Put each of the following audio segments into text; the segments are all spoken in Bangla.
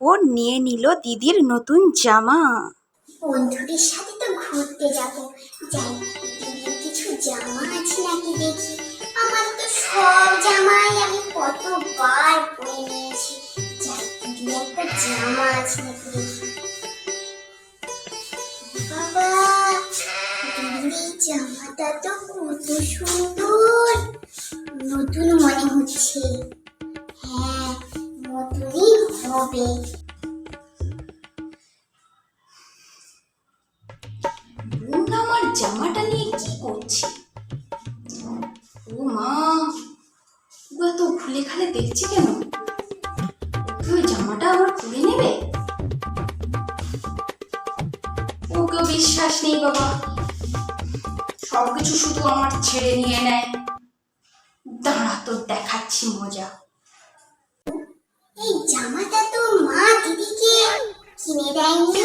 ও নিয়ে নিল দিদির নতুন জামা। বন্ধুদের সাথে তো ঘুরতে যাব। যাই কিছু জামা আছে নাকি দেখি। আমার তো সব জামাই আমি কতবার পরে নিয়েছি। যাই একটা জামা আছে নাকি দেখি। বাবা, দিদির জামাটা তো কত সুন্দর। নতুন মনে হচ্ছে। হবে আমার জামাটা নিয়ে কি করছে? ও মা ও এত খুলে খালে কেন? ওই জামাটা আবার খুলে নেবে? ওকেও বিশ্বাস নেই বাবা। সবকিছু শুধু আমার ছেড়ে নিয়ে নেয়। দাঁড়া তো দেখাচ্ছি মজা এই জামাটা তো মা দিদিকে কিনে দেয়নি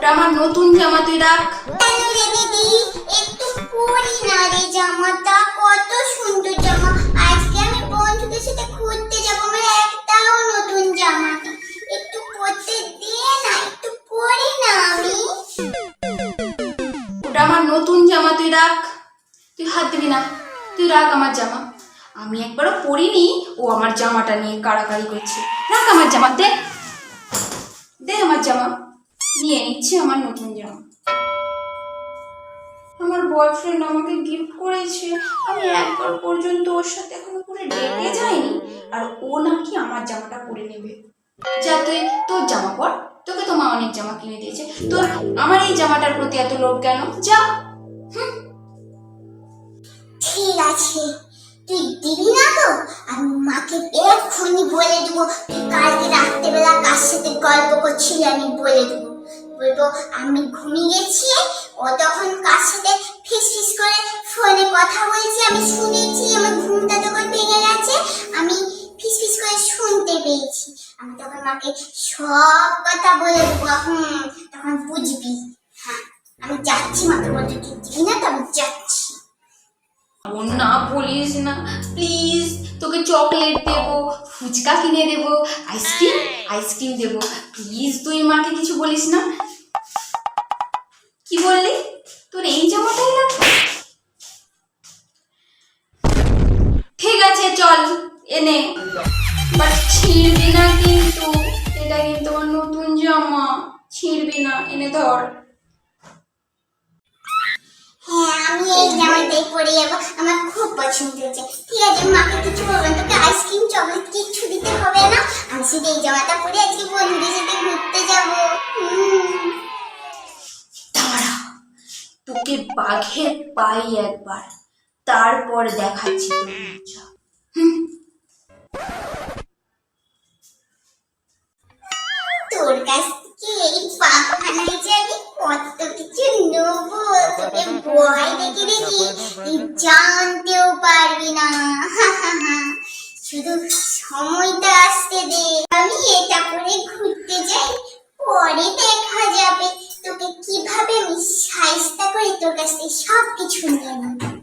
ওটা আমার নতুন জামা তুই রাখ। কেন রে দিদি? একটু পরি না রে জামাটা কত সুন্দর জামা। আজকে আমি বন্ধুদের সাথে ঘুরতে যাব আমার একটাও নতুন জামা একটু পরতে দে না একটু পরি না আমি। ওটা আমার নতুন জামা তুই রাখ। তুই হাত দিবি না তুই রাখ আমার জামা। আমি একবারও পরিনি ও আমার জামাটা নিয়ে কাড়াকাড়ি করছে। রাখ আমার জামা দে। দে আমার জামা। নিয়ে নিচ্ছে আমার নতুন জামা। আমার বয়ফ্রেন্ড আমাকে গিফট করেছে। আমি একবার পর্যন্ত ওর সাথে এখনও করে ডেটে যাইনি। আর ও নাকি আমার জামাটা পরে নেবে। যা তুই, তোর জামা পর। তোকে তো মা অনেক জামা কিনে দিয়েছে। তোর, আমার এই জামাটার প্রতি এত লোভ কেন? যা। ঠিক আছে। তুই দিবি না তো? আমি মাকে এক্ষুনি বলে দেবো। তুই কালকে রাত্রেবেলা কার সাথে গল্প করছিলি আমি বলে দেবো। বলব, আমি ঘুমিয়ে গেছি ও তখন কার সাথে ফিস ফিস করে ফোনে কথা বলছে, আমি শুনেছি, আমার ঘুমটা তখন ভেঙে গেছে, আমি ফিস ফিস করে শুনতে পেয়েছি। আমি তখন মাকে সব কথা বলে হুম, তখন বুঝবি। হ্যাঁ আমি যাচ্ছি মাকে বলতে, তুই দিবি না তো আমি যাচ্ছি না বলিস না প্লিজ তোকে চকলেট দেবো, ফুচকা কিনে দেবো আইসক্রিম আইসক্রিম দেবো প্লিজ তুই মাকে কিছু বলিস না। বললি? তোর এই জামাটাই লাগবে? ঠিক আছে চল এনে। বাট ছিঁড়বি না কিন্তু এটা কিন্তু আমার নতুন জামা। ছিঁড়বি না এনে ধর। হ্যাঁ আমি এই জামাটাই পরে যাব। আমার খুব পছন্দ হয়েছে। ঠিক আছে মাকে কিছু বলব না, তোকে আইসক্রিম চকলেট কিচ্ছু দিতে হবে না। আমি শুধু এই জামাটা পরে আজকে বন্ধুদের সাথে বাঘের পাই একবার, তারপর দেখাচ্ছি তোর কাছ থেকে এই পাখানায় যে আমি কত কিছু নেব, তোকে ভয় দেখে দেখি জানতেও পারবি না। শুধু সময়টা আসতে দে আমি এটা পরে ঘুরতে যাই পরে দেখা যাবে তোকে কীভাবে আমি সাইজটা করে তোর কাছ সব কিছু নিয়ে নেব